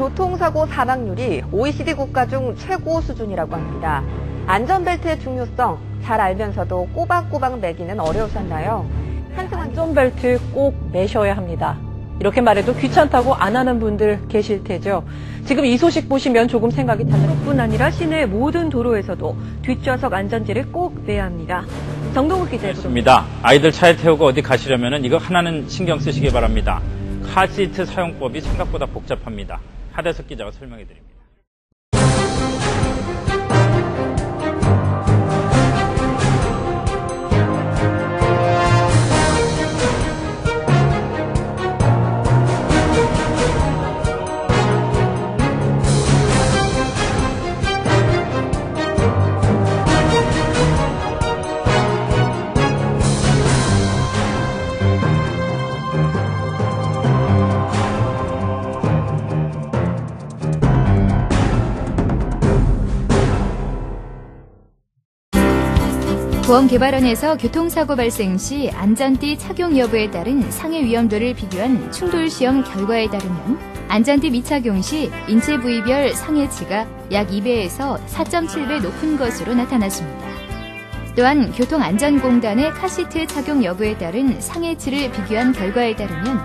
교통사고 사망률이 OECD 국가 중 최고 수준이라고 합니다. 안전벨트의 중요성 잘 알면서도 꼬박꼬박 매기는 어려우셨나요? 한승환 안전벨트 꼭 매셔야 합니다. 이렇게 말해도 귀찮다고 안 하는 분들 계실 테죠. 지금 이 소식 보시면 조금 생각이 달라요. 뿐 아니라 시내 모든 도로에서도 뒷좌석 안전지를 꼭 매야 합니다. 정동욱 기자 있습니다. 아이들 차에 태우고 어디 가시려면 이거 하나는 신경 쓰시기 바랍니다. 카시트 사용법이 생각보다 복잡합니다. 하대석 기자가 설명해 드립니다. 보험개발원에서 교통사고 발생 시 안전띠 착용 여부에 따른 상해 위험도를 비교한 충돌시험 결과에 따르면 안전띠 미착용 시 인체 부위별 상해치가 약 2배에서 4.7배 높은 것으로 나타났습니다. 또한 교통안전공단의 카시트 착용 여부에 따른 상해치를 비교한 결과에 따르면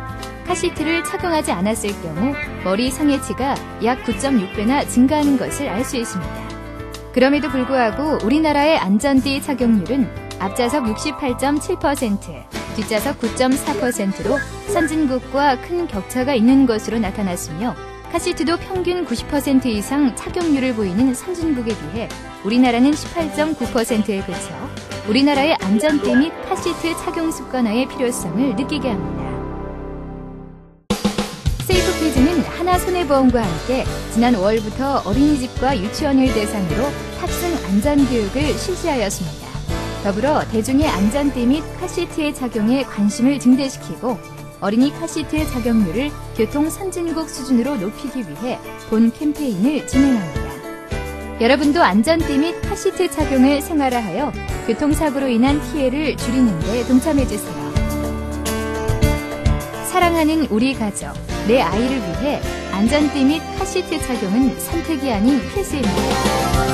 카시트를 착용하지 않았을 경우 머리 상해치가 약 9.6배나 증가하는 것을 알 수 있습니다. 그럼에도 불구하고 우리나라의 안전띠 착용률은 앞좌석 68.7%, 뒷좌석 9.4%로 선진국과 큰 격차가 있는 것으로 나타났으며 카시트도 평균 90% 이상 착용률을 보이는 선진국에 비해 우리나라는 18.9%에 그쳐 우리나라의 안전띠 및 카시트 착용 습관화의 필요성을 느끼게 합니다. 세이프피즈는 하나손해보험과 함께 지난 5월부터 어린이집과 유치원을 대상으로 탑승 안전 교육을 실시하였습니다. 더불어 대중의 안전띠 및 카시트의 착용에 관심을 증대시키고 어린이 카시트의 착용률을 교통 선진국 수준으로 높이기 위해 본 캠페인을 진행합니다. 여러분도 안전띠 및 카시트 착용을 생활화하여 교통사고로 인한 피해를 줄이는 데 동참해주세요. 사랑하는 우리 가족, 내 아이를 위해 안전띠 및 카시트 착용은 선택이 아닌 필수입니다.